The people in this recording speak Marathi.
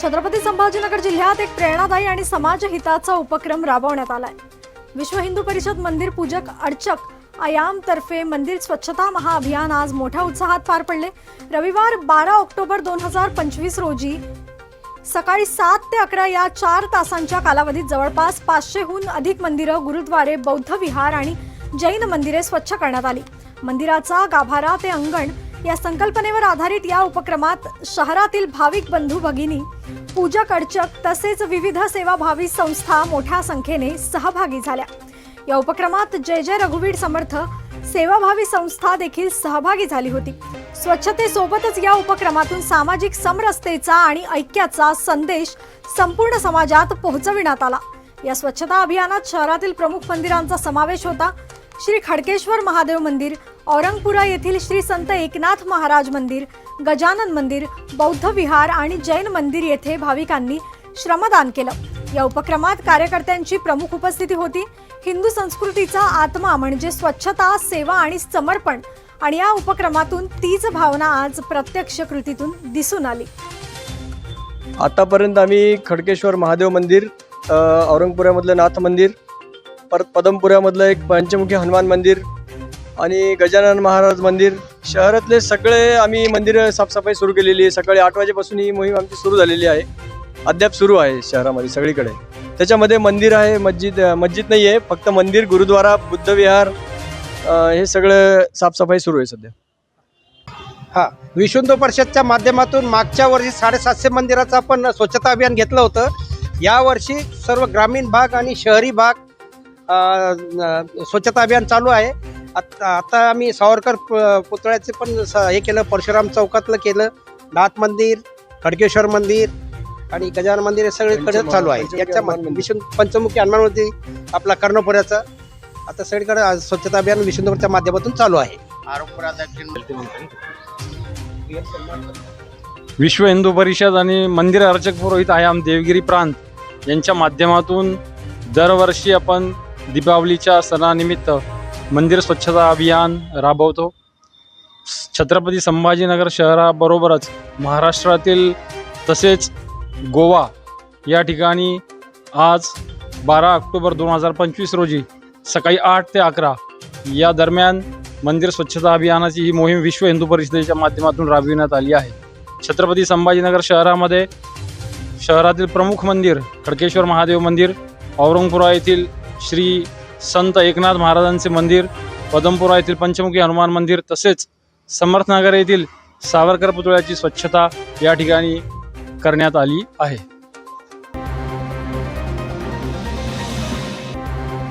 छत्रपती संभाजीनगर जिल्ह्यात एक प्रेरणादायी आणि समाजहिताचा उपक्रम राबवण्यात आलाय. विश्व हिंदू परिषद मंदिर पूजक अर्चक आयाम तर्फे मंदिर स्वच्छता महाअभियान आज मोठ्या उत्साहात पार पडले. रविवार बारा ऑक्टोबर दोन हजार पंचवीस रोजी सकाळी सात ते अकरा या चार तासांच्या कालावधीत जवळपास पाचशेहून अधिक मंदिरं गुरुद्वारे बौद्ध विहार आणि जैन मंदिरे स्वच्छ करण्यात आली. मंदिराचा गाभारा ते अंगण या संकल्पनेवर आधारित या उपक्रमात शहरातील भाविक बंधू भगिनी पूजक अडचक तसेच विविध सेवाभावी संस्था मोठ्या संख्येने सहभागी झाल्या. या उपक्रमात जय जय रघुवीर समर्थ सेवाभावी संस्था देखील सहभागी झाली होती. स्वच्छतेसोबतच या उपक्रमातून सामाजिक समरसतेचा आणि ऐक्याचा संदेश संपूर्ण समाजात पोहोचविण्यात आला. या स्वच्छता अभियानात शहरातील प्रमुख मंदिरांचा समावेश होता. श्री खडकेश्वर महादेव मंदिर औरंगपुरा येथील श्री संत एकनाथ महाराज मंदिर गजानन मंदिर बौद्ध विहार आणि जैन मंदिर येथे भाविकांनी श्रमदान केलं. या उपक्रमात कार्यकर्त्यांची प्रमुख उपस्थिती होती. हिंदू संस्कृतीचा आत्मा म्हणजे स्वच्छता सेवा आणि समर्पण. आणि या उपक्रमातून तीच भावना आज प्रत्यक्ष कृतीतून दिसून आली. आतापर्यंत आम्ही खडकेश्वर महादेव मंदिर औरंगपुरामधलं औरंगपुऱ्यामधलं नाथ मंदिर परत पदमपुऱ्यामधलं एक पंचमुखी हनुमान मंदिर आणि गजानन महाराज मंदिर. शहरातले सगळे आम्ही मंदिरं साफसफाई सुरू केलेली आहे. सकाळी आठ वाजेपासून ही मोहीम आमची सुरू झालेली आहे. अद्याप सुरू आहे शहरामध्ये सगळीकडे. त्याच्यामध्ये मंदिर आहे मस्जिद मस्जिद नाही आहे फक्त मंदिर गुरुद्वारा बुद्धविहार हे सगळं साफसफाई सुरू आहे सध्या. हा विश्व परिषदच्या माध्यमातून मागच्या वर्षी साडेसातशे मंदिराचं आपण स्वच्छता अभियान घेतलं होतं. यावर्षी सर्व ग्रामीण भाग आणि शहरी भाग स्वच्छता अभियान चालू आहे. आता आता आम्ही सावरकर पुतळ्याचे पण स- हे केलं परशुराम चौकातलं केलं. नाथ मंदिर खडकेश्वर मंदिर आणि गजानन मंदिर हे सगळीकडे चालू आहे. पंचमुखी याच्या. विष्णू पंचमुखी हनुमान मंदिर आपला कर्णपुऱ्याचा आता सगळीकडे स्वच्छता अभियान विश्व हिंदूच्या माध्यमातून चालू आहे. विश्व हिंदू परिषद आणि मंदिर अर्चक पुरोहित आयाम देवगिरी प्रांत यांच्या माध्यमातून दरवर्षी आपण दीपावलीच्या सणानिमित्त मंदिर स्वच्छता अभियान राबवतो. छत्रपती संभाजीनगर शहराबरोबरच महाराष्ट्रातील तसेच गोवा या ठिकाणी आज बारा ऑक्टोबर दोन हजार पंचवीस रोजी सकाळी आठ ते अकरा या दरम्यान मंदिर स्वच्छता अभियानाची ही मोहीम विश्व हिंदू परिषदेच्या माध्यमातून राबविण्यात आली आहे. छत्रपती संभाजीनगर शहरामध्ये शहरातील प्रमुख मंदिर खडकेश्वर महादेव मंदिर औरंगपुरा येथील श्री संत एकनाथ महाराजांचे मंदिर पदमपुरा येथील पंचमुखी हनुमान मंदिर तसेच समर्थनगर येथील सावरकर पुतळ्याची स्वच्छता या ठिकाणी करण्यात आली आहे.